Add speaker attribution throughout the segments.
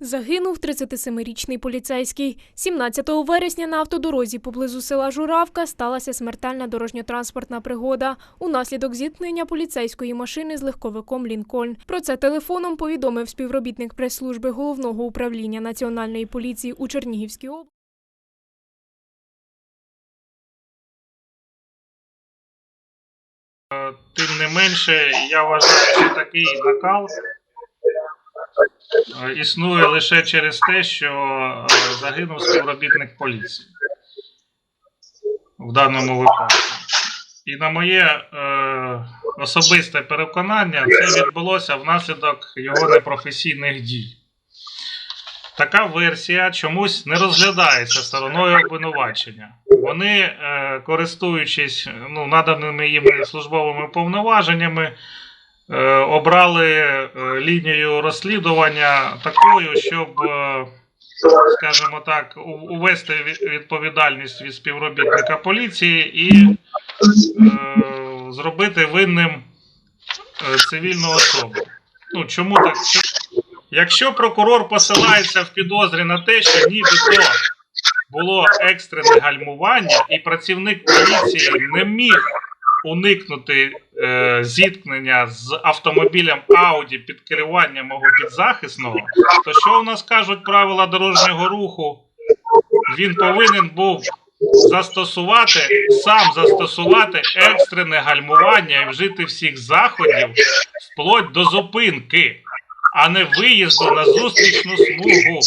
Speaker 1: Загинув 37-річний поліцейський. 17 вересня на автодорозі поблизу села Журавка сталася смертельна дорожньо-транспортна пригода. Унаслідок зіткнення поліцейської машини з легковиком Лінкольн. Про це телефоном повідомив співробітник прес-служби головного управління національної поліції у Чернігівській області.
Speaker 2: Тим не менше, я вважаю, що такий накал е, існує лише через те, що е, загинув співробітник поліції в даному випадку. І на моє е, особисте переконання, це відбулося внаслідок його непрофесійних дій. Така версія чомусь не розглядається стороною обвинувачення. Вони, е, користуючись ну, наданими їм службовими повноваженнями, обрали е, лінію розслідування такою, щоб, е, скажімо так, увести відповідальність від співробітника поліції і е, зробити винним е, цивільну особу. Ну, чому так? Якщо прокурор посилається в підозрі на те, що нібито було екстрене гальмування, і працівник поліції не міг уникнути е, зіткнення з автомобілем Ауді під керуванням мого підзахисного, то що у нас кажуть правила дорожнього руху? Він повинен був застосувати, сам застосувати екстрене гальмування і вжити всіх заходів вплоть до зупинки, а не виїзду на зустрічну смугу.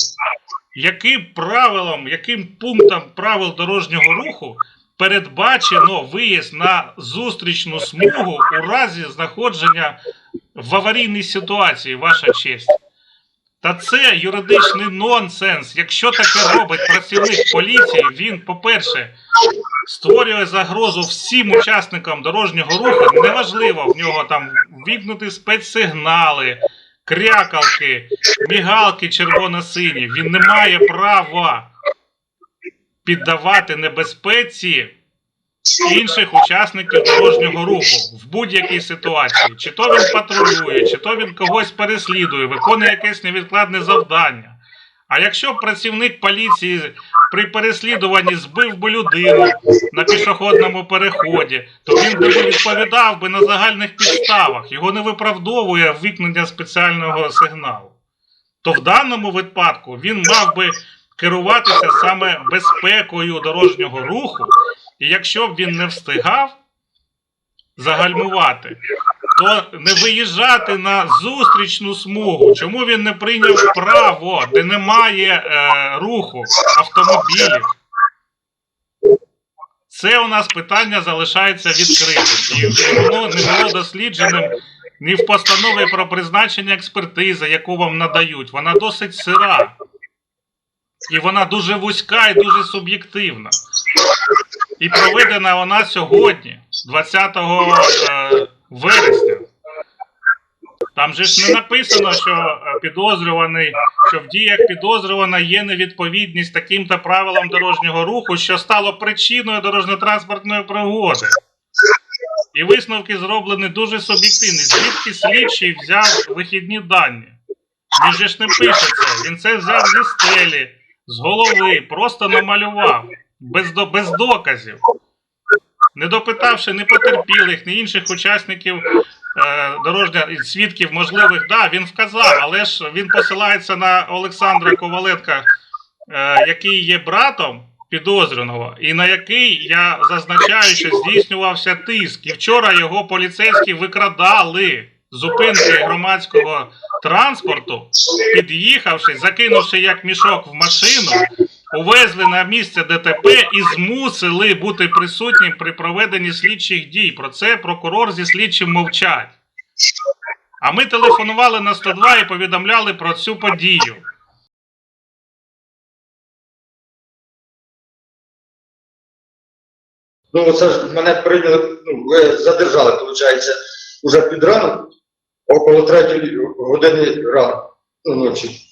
Speaker 2: Яким правилом, яким пунктом правил дорожнього руху передбачено виїзд на зустрічну смугу у разі знаходження в аварійній ситуації, ваша честь? Та це юридичний нонсенс. Якщо таке робить працівник поліції, він, по-перше, створює загрозу всім учасникам дорожнього руху. Неважливо в нього там ввікнути спецсигнали, крякалки, мігалки червоно-сині. Він не має права піддавати небезпеці інших учасників дорожнього руху в будь-якій ситуації. Чи то він патрулює, чи то він когось переслідує, виконує якесь невідкладне завдання. А якщо працівник поліції при переслідуванні збив би людину на пішохідному переході, то він би відповідав би на загальних підставах. Його не виправдовує ввікнення спеціального сигналу. То в даному випадку він мав би керуватися саме безпекою дорожнього руху, і якщо б він не встигав загальмувати, то не виїжджати на зустрічну смугу. Чому він не прийняв право, де немає е, руху автомобілів? Це у нас питання залишається відкритим. І воно не було дослідженим ні в постанові про призначення експертизи, яку вам надають. Вона досить сира. І вона дуже вузька і дуже суб'єктивна. І проведена вона сьогодні, 20 е, вересня. Там же ж не написано, що е, підозрюваний, що в діях підозрювана є невідповідність таким-то правилам дорожнього руху, що стало причиною дорожньо-транспортної пригоди. І висновки зроблені дуже суб'єктивні. Звідки слідчий взяв вихідні дані? Він же ж не пише це. Він це взяв зі стелі, з голови, просто намалював, без, без доказів. Не допитавши ні потерпілих, ні інших учасників е, дорожнього свідків можливих, да, він вказав, але ж він посилається на Олександра Ковалетка, е, який є братом підозрюваного, і на який я зазначаю, що здійснювався тиск. І вчора його поліцейські викрадали зупинки громадського транспорту, під'їхавши, закинувши як мішок в машину, увезли на місце ДТП і змусили бути присутнім при проведенні слідчих дій. Про це прокурор зі слідчим мовчать. А ми телефонували на 102 і повідомляли про цю подію.
Speaker 3: Ну, це ж мене прийняли, ну, ви задержали, виходить, уже під ранок, около третьої години ранку, ну, ночі.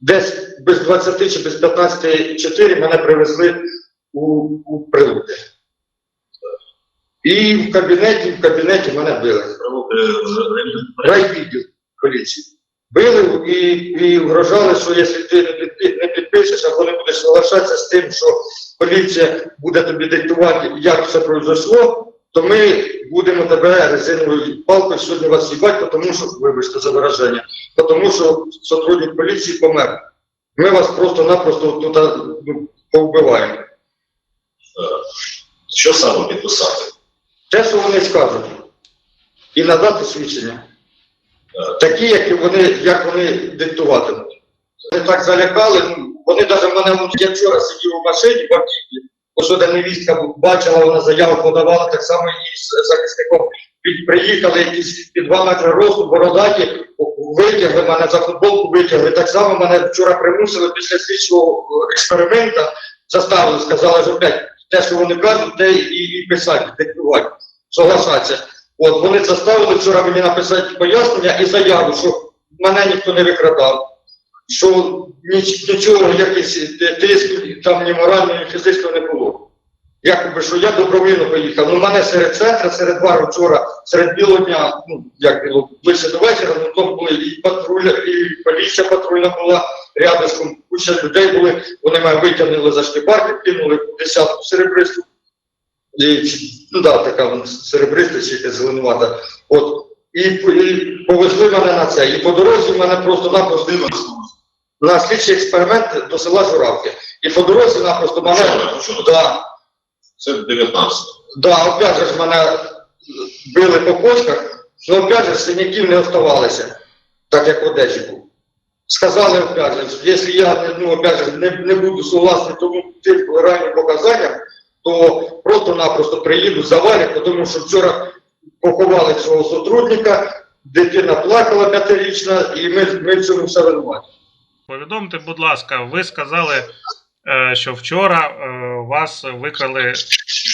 Speaker 3: Десь без 20 чи без 15 4 мене привезли у, у прилуки. І в кабінеті, в кабінеті мене били. Райвідділ поліції. били і, і вгрожали, що якщо ти не, підпи- не підпишеш або не будеш соглашатися з тим, що поліція буде тобі диктувати, як все произошло, то ми будемо тебе резиновою палкою сьогодні вас їбати, тому що, вибачте за вираження, тому що сотрудник поліції помер. Ми вас просто-напросто тут ну, повбиваємо.
Speaker 4: Що саме підписати?
Speaker 3: Те, що вони скажуть, і надати свідчення. Такі, як вони, як вони диктуватимуть. Вони так залякали, ну, вони навіть мене, ну, я вчора сидів у машині в бо що де невістка бачила, вона заяву подавала, так само і з захисником приїхали якісь під 2 метри росту, бородаті, витягли мене за футболку, витягли. Так само мене вчора примусили після слідчого експеримента, заставили, сказали, що опять те, що вони кажуть, те і, і писати, диктувати, соглашатися. От вони заставили вчора мені написати пояснення і заяву, що мене ніхто не викрадав, що ніч, нічого, якийсь тиск, там ні морального, ні фізичного не було. Якоби, що я добровільно поїхав. Ну, мене серед центру, серед бару вчора, серед білого дня, ну, як було, ближче до вечора, ну, там були і патруля, і поліція патрульна була рядышком, куча людей були, вони мене витягнули за шкіпарки, кинули десятку серебристу. І, ну да, така вона серебриста чи якась зеленувата. От. І, і повезли мене на це. І по дорозі мене просто-напросто на слідчий експеримент до села Журавки. І по дорозі напросто мене.
Speaker 4: Вчора, вчора.
Speaker 3: Да,
Speaker 4: Це 19.
Speaker 3: да, опять же ж мене били по почках, але опять же синяків не оставалося, так як в Одесі був. Сказали опять же, якщо я не- ну, опять же, не, не буду согласний тому тим раннім показанням, то просто-напросто приїду, завалять, тому що вчора поховали цього сотрудника, дитина плакала п'ятирічна, і ми, ми в цьому все винуваті.
Speaker 2: Повідомте, будь ласка, ви сказали, е, що вчора е, вас викрали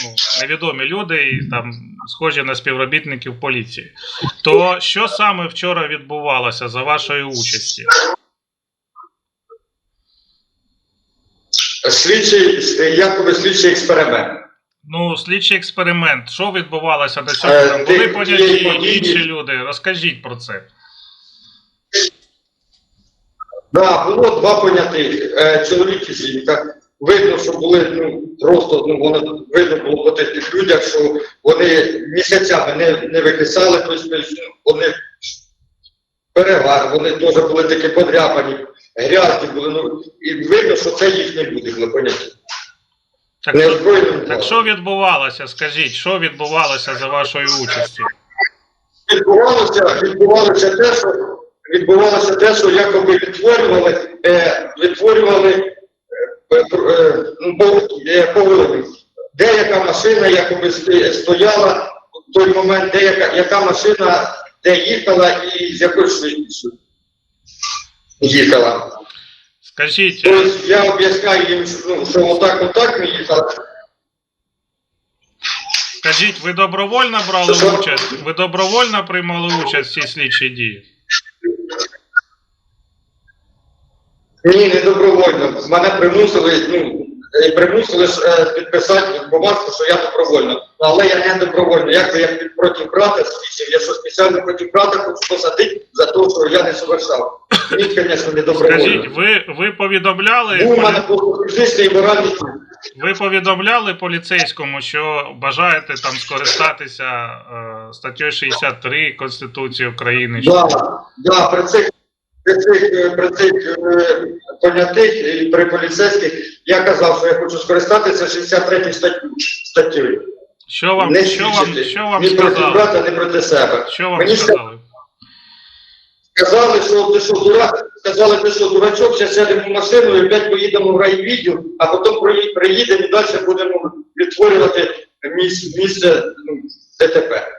Speaker 2: ну, невідомі люди, і там схожі на співробітників поліції. То що саме вчора відбувалося за вашої участі?
Speaker 3: Слідчий, якоби слідчий експеримент.
Speaker 2: Ну, слідчий експеримент. Що відбувалося до
Speaker 3: Е,
Speaker 2: цього? Були поняті інші люди. Розкажіть про це.
Speaker 3: Да, було два понятих. Е, чоловік і жінка. Видно, що були ну, просто ну, видно було по тих людях, що вони місяцями не, не викисали, тобто ну, вони перегар, вони теж були такі подряпані, грязні були. Ну, і видно, що це їхні люди, були поняті.
Speaker 2: Так,
Speaker 3: Не
Speaker 2: так що відбувалося? Скажіть, що відбувалося за вашою участі?
Speaker 3: відбувалося, відбувалося те, що відбувалося те, що якоби відтворювали, е, відтворювали е, е, ну, по, по виливу. Деяка машина якоби стояла в той момент, деяка яка машина де їхала і з якою швидкістю їхала.
Speaker 2: Скажіть,
Speaker 3: Тобто я об'ясняю їм, що, що отак, отак ми їхали.
Speaker 2: скажіть, ви добровольно брали
Speaker 3: Що?
Speaker 2: участь? Ви добровольно приймали участь в цій слідчій дії?
Speaker 3: Ні, не добровольно. Мене примусили, ну, е, примусили ж, е, підписати бумажку, що я добровольно. Але я не добровольно. Як би я під- проти брата свідчив, я що спеціально проти брата хочу посадити за те, що я не совершав. Ні, звісно, не добровольно.
Speaker 2: Скажіть, ви, ви повідомляли
Speaker 3: Був у мене фізичний і моральний
Speaker 2: ви повідомляли поліцейському, що бажаєте там скористатися е, статтею 63 Конституції України?
Speaker 3: Да, да, при цих, при цих, при цих понятих і при поліцейських я казав, що я хочу скористатися 63 статтю.
Speaker 2: Що вам,
Speaker 3: Не
Speaker 2: що вам, що вам
Speaker 3: ні проти
Speaker 2: сказали?
Speaker 3: брата, ні проти себе.
Speaker 2: Що вам
Speaker 3: Мені
Speaker 2: сказали?
Speaker 3: Сказали, що ти що, дурак, сказали, ти що, дурачок, зараз сядемо в машину і опять поїдемо в райвідділ, а потім приїдемо і далі будемо відтворювати місце, місце ну, ДТП.